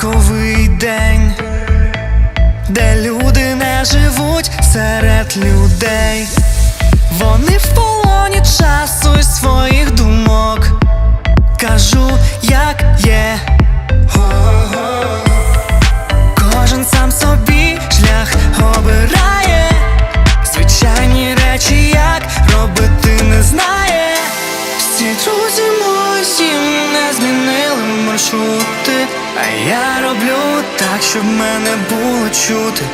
цей день, де люди не живуть серед людей. Вони в полоні часу і своїх думок. Кажу, щоб мене було чути.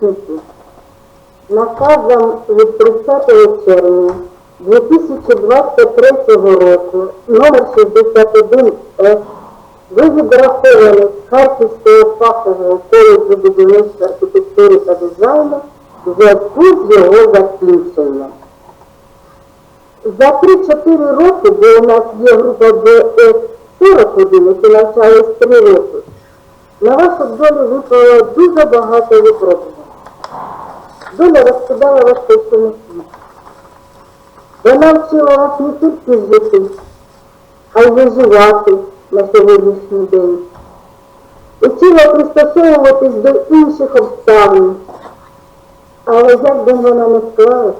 Шановні наказом від 30 червня 2023 року номер 61 С ви відраховані з Харківського фахового коледжу будівництва архітектури та дизайну зв'язку з його закінченням. За 3-4 роки, бо у нас є група БС 41, які навчались 3 роки, на вашу долю випало дуже багато випробувань. Доля розкидала вас по всьому світу. Вона вчила вас не тільки жити, а й виживати на сьогоднішній день. Учила пристосовуватись до інших обставин. Але як би вона не склалась,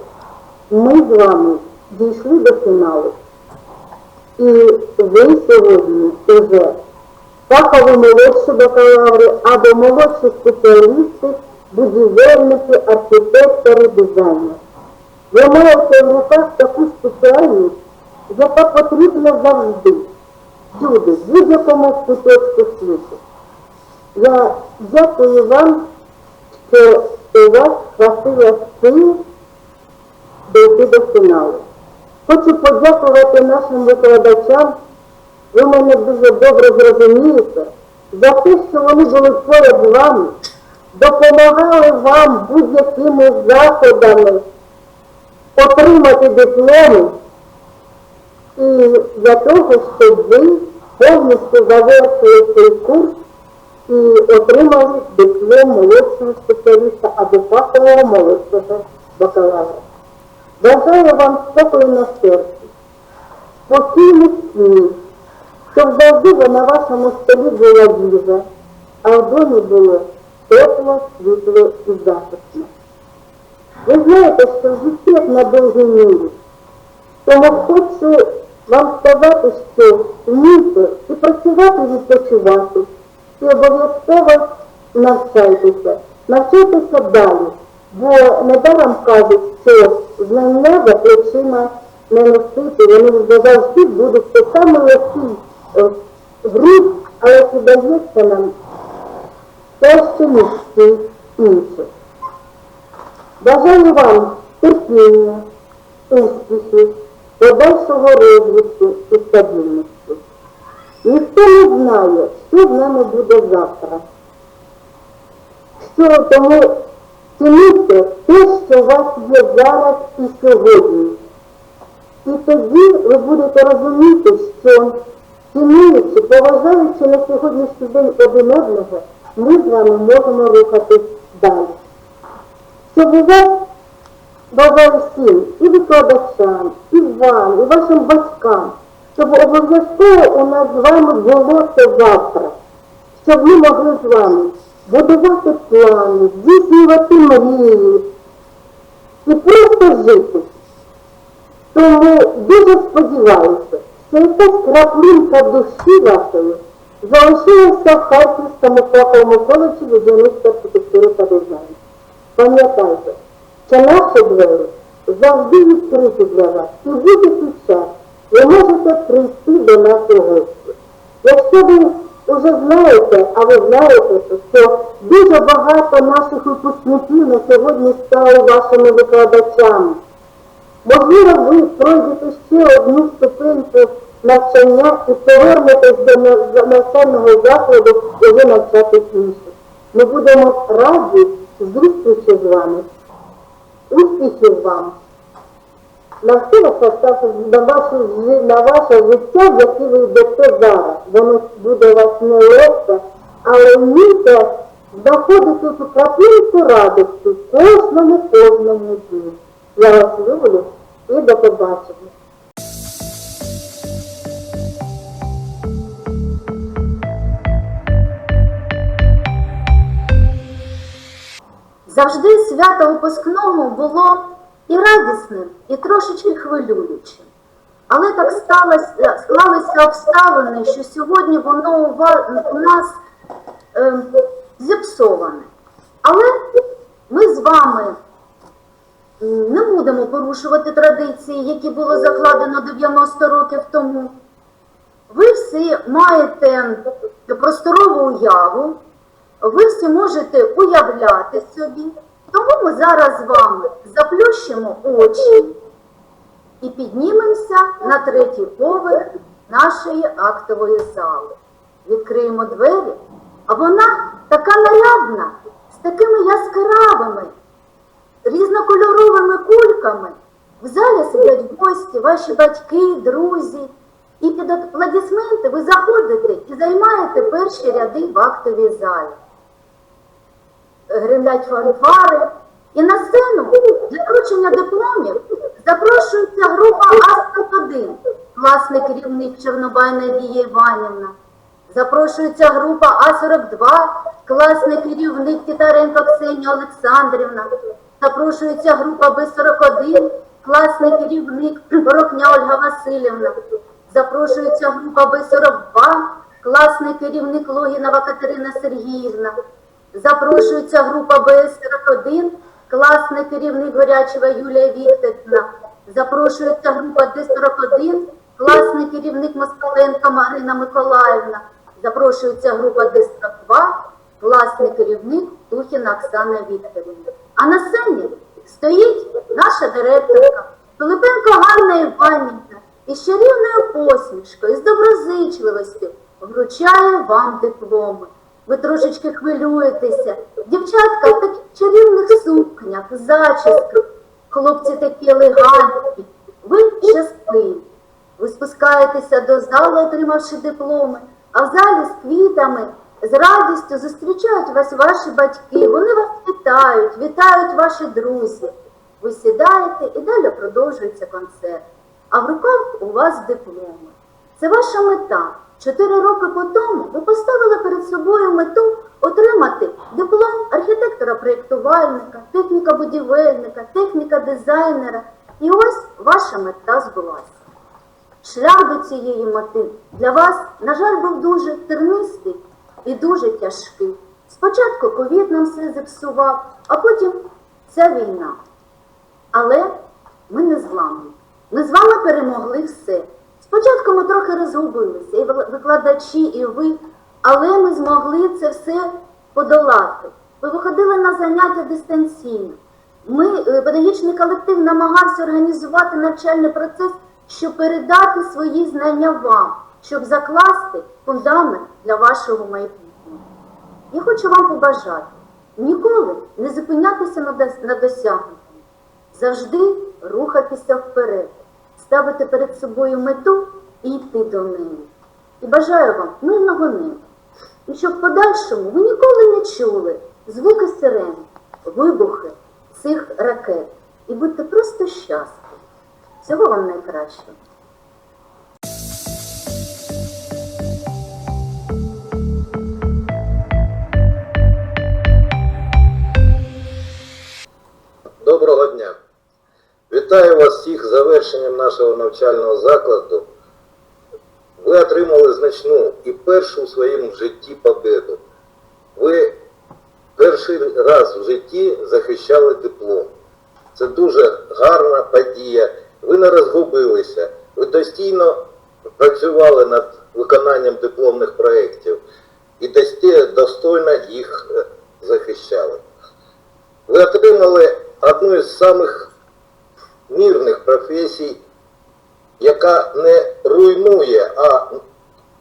ми з вами дійшли до фіналу. І ви сьогодні уже фахові молодші бакалаври або молодші спеціалісти, будівельники, архітектори, дизайнери. Ви маєте в руках таку спеціальність, яка потрібна завжди, всюди, в будь-якому куточку світу. Я дякую вам, що у вас хватило сил дійти до фіналу. Хочу подякувати нашим викладачам. Ви мене дуже добре зрозумієте за те, що вони були поряд з вами, допомагали вам будь-якими заходами отримати дипломи і для того, щоб ви повністю завершили цей курс і отримали диплом молодшого спеціаліста або фахового молодшого бакалавра. Бажаю вам спокою на серці, спокійних снів, щоб завжди на вашому столі була їжа, а в домі було тепло, світло захисно. Ви знаєте, що життя як на довгій мірі. Тому хочу вам сказати, що вмійте і працювати, і відпочивати, і обов'язково навчайтеся, навчайтеся далі, бо недаром кажуть, що знання за плечима не носити, вони завжди будуть те саме легкий груз, але подається нам всі інші. Бажаю вам терпіння, успіхів, подальшого розвитку і стабільності. Ніхто не знає, що з нами буде завтра. Що тому цінуйте те, що у вас є зараз і сьогодні. І тоді ви будете розуміти, що цінуючи, поважаючи на сьогоднішній день один одного, ми з вами можемо рухатись далі. Щоб вас бажаю всім, і викладачам, і вам, і вашим батькам, щоб обов'язково у нас з вами було це завтра, щоб ми могли з вами будувати плани, здійснювати мрії і просто жити. Тому дуже сподіваюся, що якась краплинка душі вашої залишилася в Харківському фаховому коледжі будівництва архітектури та дизайну. Пам'ятайте, що наші двері завжди відкриті для вас. І будь-який час ви можете прийти до нас у гості. Якщо ви вже знаєте, а ви знаєте, що дуже багато наших випускників на сьогодні стали вашими викладачами. Можливо, ви пройдете ще одну ступеньку навчання і повернетесь до на- навчального закладу і ви навчатись інших. Ми будемо раді зустрічі з вами. Успіхів вам! На все ваше, на ваше, на ваше життя, яке ви йдете зараз. Воно буде вас нелегке, але вмійте знаходити цю краплинку радості кожному кожному дні. Я вас люблю і до побачення. Завжди свято випускному було і радісним, і трошечки хвилюючим. Але так сталося, склалися обставини, що сьогодні воно у, нас е, зіпсоване. Але ми з вами не будемо порушувати традиції, які було закладено 90 років тому. Ви всі маєте просторову уяву, ви всі можете уявляти собі. Тому ми зараз з вами заплющимо очі і піднімемося на третій поверх нашої актової зали. Відкриємо двері, а вона така нарядна, з такими яскравими, різнокольоровими кульками. В залі сидять гості, ваші батьки, друзі. І під аплодисменти ви заходите і займаєте перші ряди в актовій залі. Гримлять фанфари. І на сцену для вручення дипломів запрошується група А-101, класний керівник Чорнобай Надія Іванівна. Запрошується група А-42, класний керівник Титаренко Ксенія Олександрівна. Запрошується група Б-41, класний керівник Порохня Ольга Васильівна. Запрошується група Б-42, класний керівник Логінова Катерина Сергіївна. Запрошується група БС-41, класний керівник Горячева Юлія Вікторівна. Запрошується група Д-41, класний керівник Москаленко Марина Миколаївна. Запрошується група Д-42, класний керівник Тухіна Оксана Вікторівна. А на сцені стоїть наша директорка Пилипенко Ганна Іванівна і з чарівною посмішкою, з доброзичливостю вручає вам дипломи. Ви трошечки хвилюєтеся. Дівчатка в таких чарівних сукнях, зачісках, хлопці такі елегантні. Ви щасливі. Ви спускаєтеся до залу, отримавши дипломи, а в залі з квітами, з радістю зустрічають вас ваші батьки. Вони вас вітають, вітають ваші друзі. Ви сідаєте і далі продовжується концерт. А в руках у вас дипломи. Це ваша мета. Чотири роки по тому ви поставили перед собою мету отримати диплом архітектора-проєктувальника, техніка-будівельника, техніка-дизайнера. І ось ваша мета збулася. Шлях до цієї мети для вас, на жаль, був дуже тернистий і дуже тяжкий. Спочатку ковід нам все зіпсував, а потім ця війна. Але ми не зламні. Ми з вами перемогли все. Спочатку ми трохи розгубилися, і викладачі, і ви, але ми змогли це все подолати. Ви виходили на заняття дистанційно. Ми, е, педагогічний колектив, намагався організувати навчальний процес, щоб передати свої знання вам, щоб закласти фундамент для вашого майбутнього. Я хочу вам побажати ніколи не зупинятися на дос- на досягнутому, завжди рухатися вперед, ставити перед собою мету і йти до неї. І бажаю вам мирного неба. І щоб в подальшому ви ніколи не чули звуки сирен, вибухи цих ракет. І будьте просто щасливі. Всього вам найкращого. Доброго дня! Вітаю вас завершенням нашого навчального закладу. Ви отримали значну і першу в своєму житті победу. Ви перший раз в житті захищали диплом. Це дуже гарна подія. Ви не розгубилися. Ви постійно працювали над виконанням дипломних проєктів і достойно їх е, захищали. Ви отримали одну із самих мирних професій, яка не руйнує, а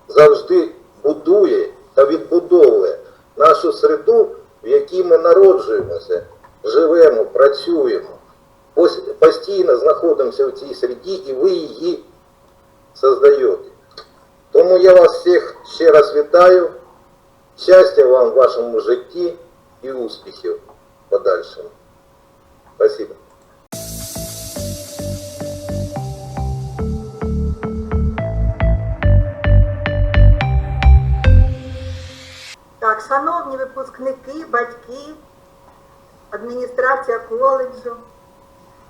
завжди будує та відбудовує нашу середу, в якій ми народжуємося, живемо, працюємо. Постійно знаходимося в цій середі і ви її создаєте. Тому я вас всіх ще раз вітаю. Щастя вам в вашому житті і успіхів подальшому. Спасибо. Так, шановні випускники, батьки, адміністрація коледжу.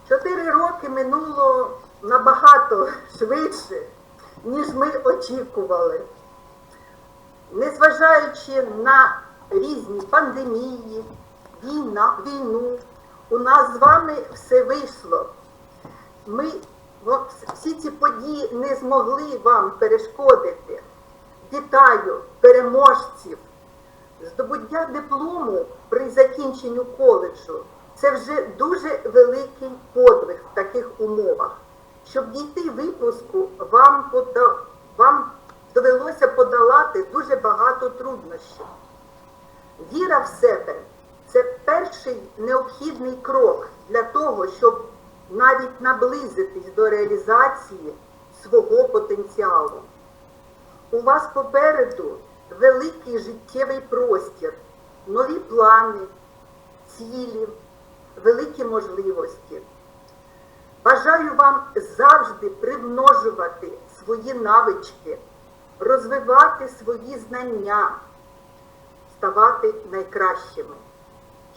Чотири роки минуло набагато швидше, ніж ми очікували. Незважаючи на різні пандемії, війна, війну, у нас з вами все вийшло. Ми всі ці події не змогли вам перешкодити. Вітаю переможців! Здобуття диплому при закінченню коледжу це вже дуже великий подвиг в таких умовах. Щоб дійти випуску, вам, пода... вам довелося подолати дуже багато труднощів. Віра в себе це перший необхідний крок для того, щоб навіть наблизитись до реалізації свого потенціалу. У вас попереду великий життєвий простір, нові плани, цілі, великі можливості. Бажаю вам завжди примножувати свої навички, розвивати свої знання, ставати найкращими.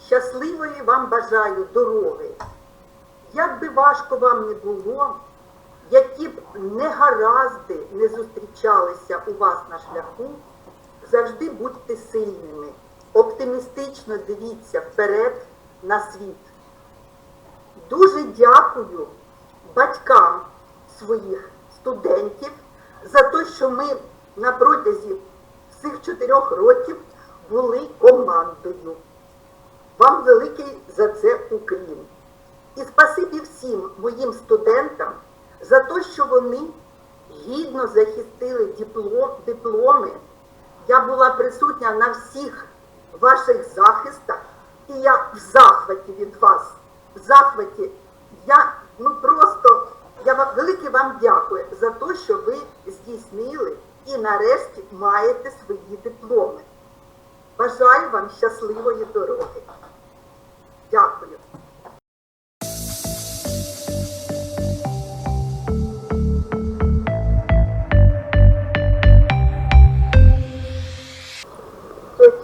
Щасливої вам бажаю дороги. Як би важко вам не було, які б негаразди не зустрічалися у вас на шляху, завжди будьте сильними, оптимістично дивіться вперед на світ. Дуже дякую батькам своїх студентів за те, що ми на протязі цих чотирьох років були командою. Вам великий за це уклін. І спасибі всім моїм студентам за те, що вони гідно захистили дипломи. Я була присутня на всіх ваших захистах, і я в захваті від вас. В захваті. Я ну просто я вам велике вам дякую за те, що ви здійснили і нарешті маєте свої дипломи. Бажаю вам щасливої дороги. Дякую.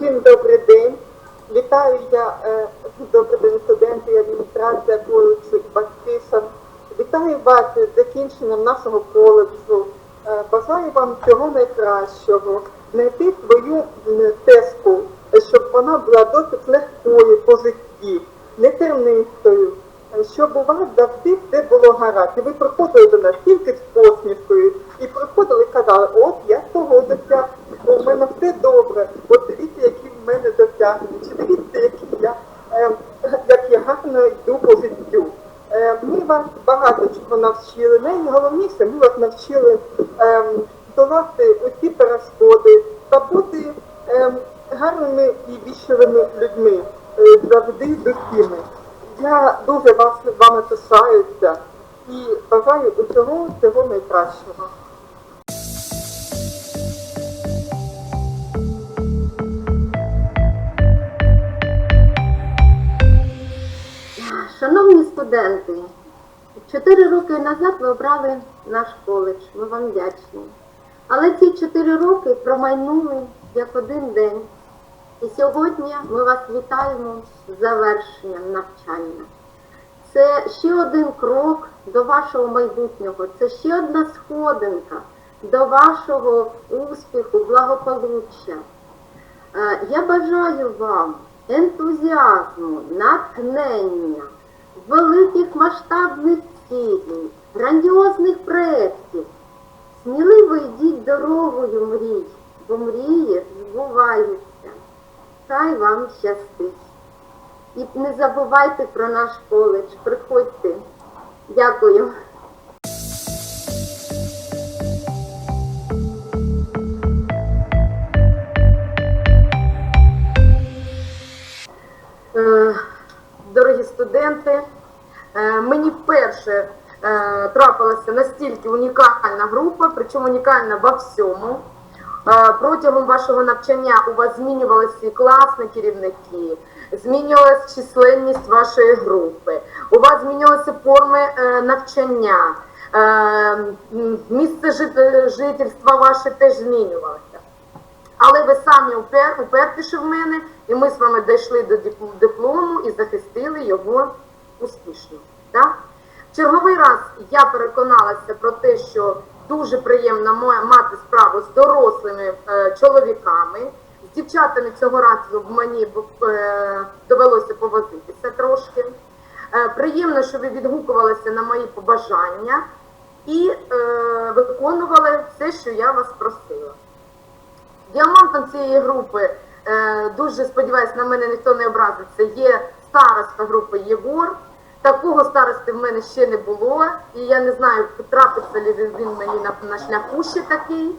Всім добрий день. Вітаю я е, добрий день студенти і адміністрація коледжу і. Вітаю вас з закінченням нашого коледжу. Е, бажаю вам всього найкращого. Знайти свою стежку, щоб вона була досить легкою по житті, не тернистою, щоб у вас завжди все було гаразд. І ви приходили до нас тільки з посмішкою. І приходили і казали, от я того досяг, у мене все добре. От дивіться, які в мене досягнення, чи дивіться, які я, е, як я гарно йду по життю. Е, Ми вас багато чого навчили. Найголовніше, ми вас навчили ем, долати усі перешкоди та бути ем, гарними і вічливими людьми, е, завжди з усіми. Я дуже вас вами пишаюся і бажаю усього всього найкращого. Шановні студенти, чотири роки назад ви обрали наш коледж. Ми вам вдячні. Але ці чотири роки промайнули як один день. І сьогодні ми вас вітаємо з завершенням навчання. Це ще один крок до вашого майбутнього, це ще одна сходинка до вашого успіху, благополуччя. Е, Я бажаю вам ентузіазму, натхнення, великих масштабних цілей, грандіозних проєктів. Сміливо йдіть дорогою мрій, бо мрії збуваються. Хай вам щастить. І не забувайте про наш коледж. Приходьте. Дякую. Е, Дорогі студенти, е, мені вперше е, трапилася настільки унікальна група, причому унікальна во всьому. Протягом вашого навчання у вас змінювалися класні керівники, змінювалася численність вашої групи, у вас змінювалися форми е, навчання, е, місце жительства ваше теж змінювалося. Але ви самі упер, упертіші в мене, і ми з вами дійшли до диплому і захистили його успішно. Так? Черговий раз я переконалася про те, що дуже приємно мати справу з дорослими е, чоловіками. З дівчатами цього разу мені е, довелося повозитися трошки. Е, приємно, що ви відгукувалися на мої побажання і виконували все, що я вас просила. Діамантом цієї групи, дуже сподіваюся, на мене ніхто не образиться, є староста групи Єгор. Такого старости в мене ще не було, і я не знаю, потрапиться ли він мені на, на шляху ще такий.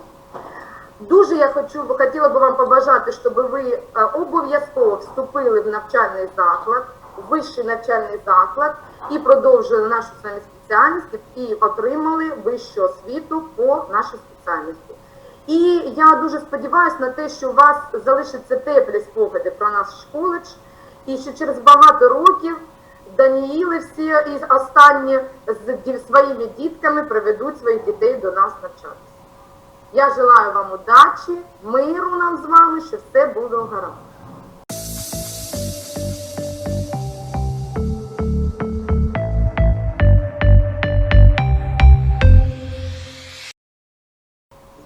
Дуже я хочу, хотіла би вам побажати, щоб ви е, обов'язково вступили в навчальний заклад, вищий навчальний заклад і продовжили нашу вами спеціальність і отримали вищу освіту по нашій спеціальності. І я дуже сподіваюся на те, що у вас залишаться теплі спогади про наш коледж, і що через багато років Даніїли всі і останні з своїми дітками приведуть своїх дітей до нас навчатися. Я желаю вам удачі, миру нам з вами, що все буде гаразд.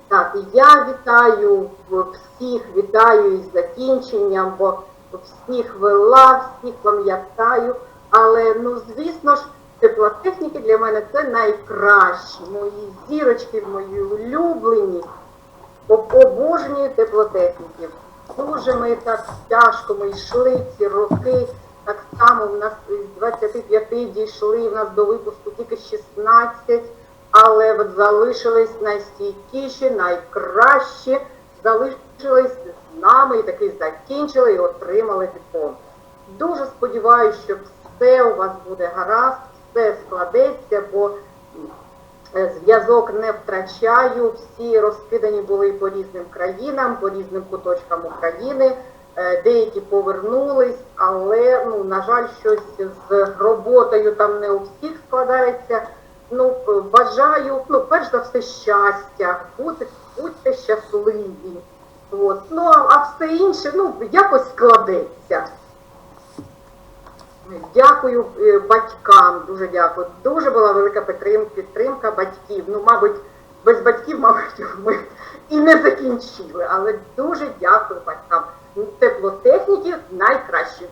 Так, я вітаю всіх, вітаю із закінченням, бо всіх вела, всіх пам'ятаю. Але ну звісно ж, теплотехніки для мене це найкращі. Мої зірочки, мої улюблені. Об- Обожнюю теплотехніків. Дуже ми так тяжко ми йшли ці роки. Так само в нас з 25 дійшли, в нас до випуску тільки 16, але от залишились найстійкіші, найкращі, залишились з нами і таки закінчили і отримали диплом. Дуже сподіваюся, що все у вас буде гаразд, все складеться, бо Е, Зв'язок не втрачаю, всі розкидані були по різним країнам, по різним куточкам України. Е, Деякі повернулись, але ну на жаль, щось з роботою там не у всіх складається. Ну е, бажаю, ну перш за все, щастя, будьте, будьте щасливі. От. Ну а все інше, ну якось складеться. Дякую е, батькам, дуже дякую. Дуже була велика підтримка, батьків. Ну, мабуть, без батьків, мабуть, ми і не закінчили. Але дуже дякую батькам. Теплотехніки найкраще.